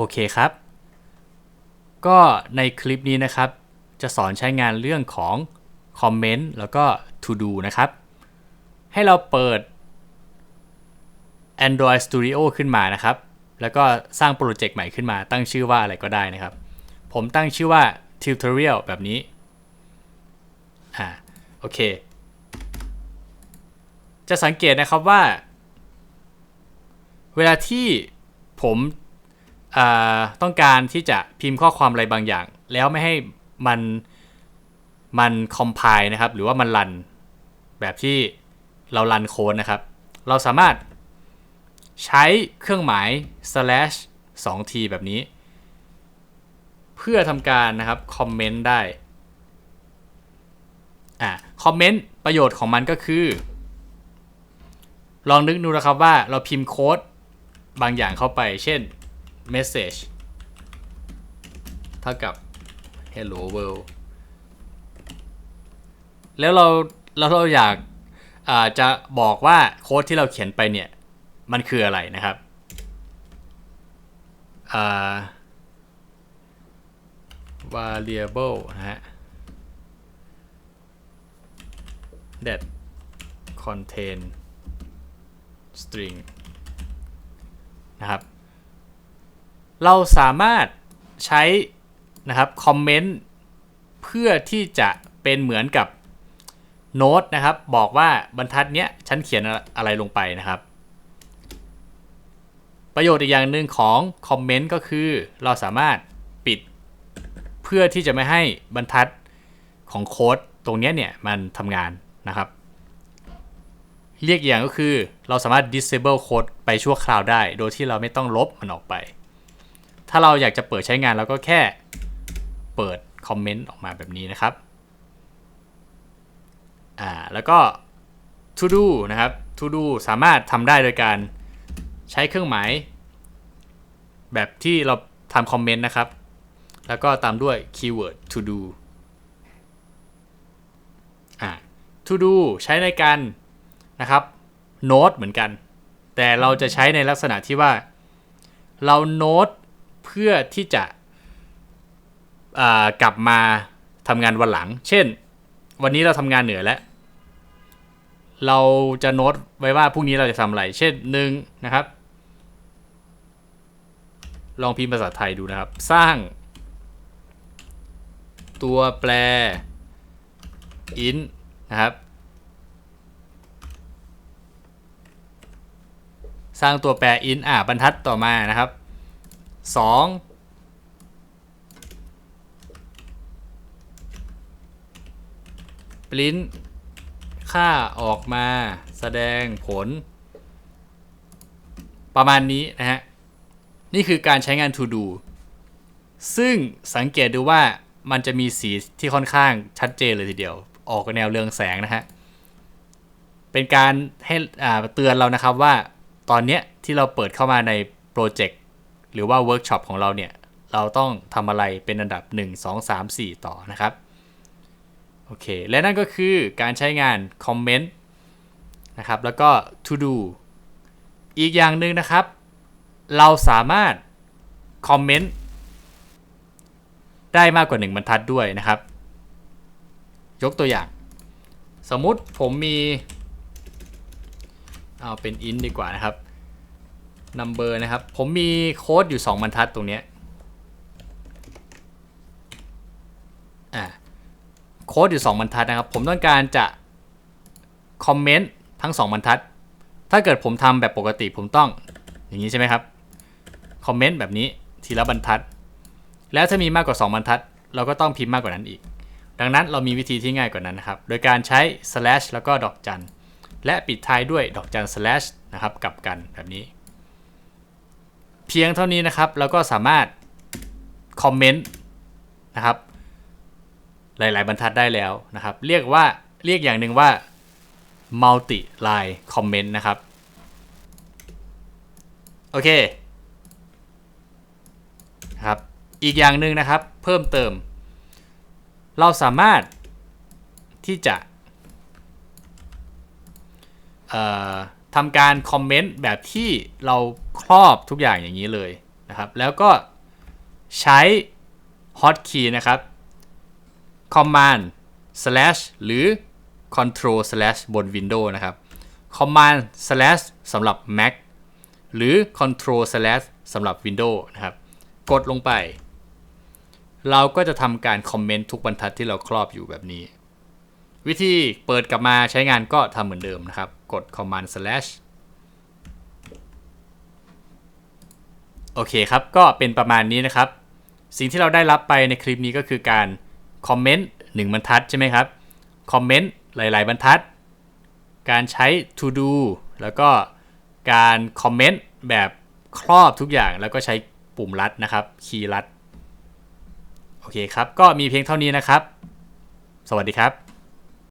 โอเคครับ ก็ในคลิปนี้นะครับ จะสอนใช้งานเรื่องของคอมเมนต์แล้วก็ to do นะครับ ให้เราเปิด Android Studio ขึ้นมานะครับ แล้วก็สร้างโปรเจกต์ใหม่ขึ้นมา ตั้งชื่อว่าอะไรก็ได้นะครับ ผมตั้งชื่อว่า tutorial แบบนี้ อ่า โอเค จะสังเกตนะครับว่า เวลาที่ผม ต้องการที่จะพิมพ์ข้อความอะไรบางอย่าง แล้วไม่ให้มันมันคอมไพล์นะครับ หรือว่ามันรันแบบที่เรารันโค้ดนะครับ เราสามารถใช้เครื่องหมาย slash 2 t แบบนี้ เพื่อทำการนะครับคอมเมนต์ได้อ่าคอมเมนต์ประโยชน์ของมันก็คือ ลองนึกดูนะครับว่าเราพิมพ์โค้ดบางอย่างเข้าไป เช่น message เท่ากับ hello world แล้วเราแล้วเราอยากาจะบอกว่าโค้ดที่เราเขียนไปเนี่ย มันคืออะไรนะครับอ่า variable นะฮะ that contain string นะครับ เราสามารถใช้นะครับคอมเมนต์เพื่อที่จะเป็นเหมือนกับโน้ตนะครับ บอกว่าบรรทัดเนี้ยฉันเขียนอะไรลงไปนะครับ ประโยชน์อีกอย่างหนึ่งของคอมเมนต์ก็คือเราสามารถปิดเพื่อที่จะไม่ให้บรรทัดของโค้ดตรงนี้เนี่ยมันทำงานนะครับ เรียกอย่างก็คือเราสามารถ disable code ไปชั่วคราวได้ โดยที่เราไม่ต้องลบมันออกไป ถ้าเราอยากจะเปิดใช้งานเราก็แค่เปิดคอมเมนต์ออกมาแบบนี้นะครับอ่าแล้วก็ to do นะครับ to do สามารถทำได้โดยการใช้เครื่องหมาย แบบที่เราทำคอมเมนต์นะครับ แล้วก็ตามด้วย keyword to do อ่า to do ใช้ในการนะครับโน้ตเหมือนกัน แต่เราจะใช้ในลักษณะที่ว่า เราโน้ต เพื่อที่จะกลับมาทำงานวันหลัง เช่น วันนี้เราทำงานเหนื่อยแล้วเราจะโน้ตไว้ว่าพรุ่งนี้เราจะทำอะไร เช่นหนึ่งนะครับ ลองพิมพ์ภาษาไทยดูนะครับ สร้าง ตัวแปร int นะครับ สร้างตัวแปร int อ่าบรรทัดต่อมานะครับ 2 print ค่าออกมาแสดงผล ประมาณนี้นะฮะ นี่คือการใช้งาน to do ซึ่งสังเกตดูว่ามันจะมีสีที่ค่อนข้างชัดเจนเลยทีเดียว ออกแนวเรืองแสงนะฮะ เป็นการให้เตือนเรานะครับว่าตอนนี้ที่เราเปิดเข้ามาในโปรเจกต์ หรือว่าเวิร์กช็อปของเราเนี่ย เราต้องทำอะไรเป็นอันดับ 1 2 3 4 ต่อนะครับ โอเค และนั่นก็คือการใช้งานคอมเมนต์นะครับ แล้วก็ to do อีกอย่างหนึ่งนะครับ เราสามารถคอมเมนต์ได้มากกว่า 1 บรรทัดด้วยนะครับ ยกตัวอย่าง สมมุติผมมี เอาเป็น int ดีกว่านะครับ number นะครับ ผมมีโค้ดอยู่ 2 บรรทัดตรงนี้อ่าโค้ดอยู่ 2 บรรทัดนะครับ ผมต้องการจะคอมเมนต์ทั้ง 2 บรรทัด ถ้าเกิดผมทำแบบปกติผมต้องอย่างนี้ใช่ไหมครับคอมเมนต์แบบนี้ทีละบรรทัด แล้วถ้ามีมากกว่า 2 บรรทัด เราก็ต้องพิมพ์มากกว่านั้นอีก ดังนั้นเรามีวิธีที่ง่ายกว่านั้นนะครับ โดยการใช้ slash แล้วก็ดอกจัน และปิดท้ายด้วยดอกจัน slash นะครับกลับกันแบบนี้ เพียงเท่านี้นะครับเราก็สามารถคอมเมนต์นะครับ หลาย ๆ บรรทัดได้แล้วนะครับ เรียกว่าเรียกอย่างหนึ่งว่า multi line comment นะครับ โอเคครับอีกอย่างหนึ่งนะครับเพิ่มเติม เราสามารถที่จะ ทำการคอมเมนต์แบบที่เราครอบทุกอย่างอย่างนี้เลยนะครับ แล้วก็ใช้ hotkey นะครับ command slash หรือ control slash บน Windows นะครับ command slash สำหรับ Mac หรือ control slash สำหรับ Windows นะครับ กดลงไป เราก็จะทำการคอมเมนต์ทุกบรรทัดที่เราครอบอยู่แบบนี้ วิธีเปิดกลับมาใช้งานก็ทำเหมือนเดิมนะครับ กด command slash โอเคครับ ก็เป็นประมาณนี้นะครับ สิ่งที่เราได้รับไปในคลิปนี้ก็คือการคอมเมนต์หนึ่งบรรทัดใช่ไหมครับ คอมเมนต์หลาย ๆ บรรทัด การใช้ to do แล้วก็การคอมเมนต์แบบครอบทุกอย่างแล้วก็ใช้ปุ่มลัดนะครับ คีย์ลัด โอเคครับ ก็มีเพียงเท่านี้นะครับ สวัสดีครับ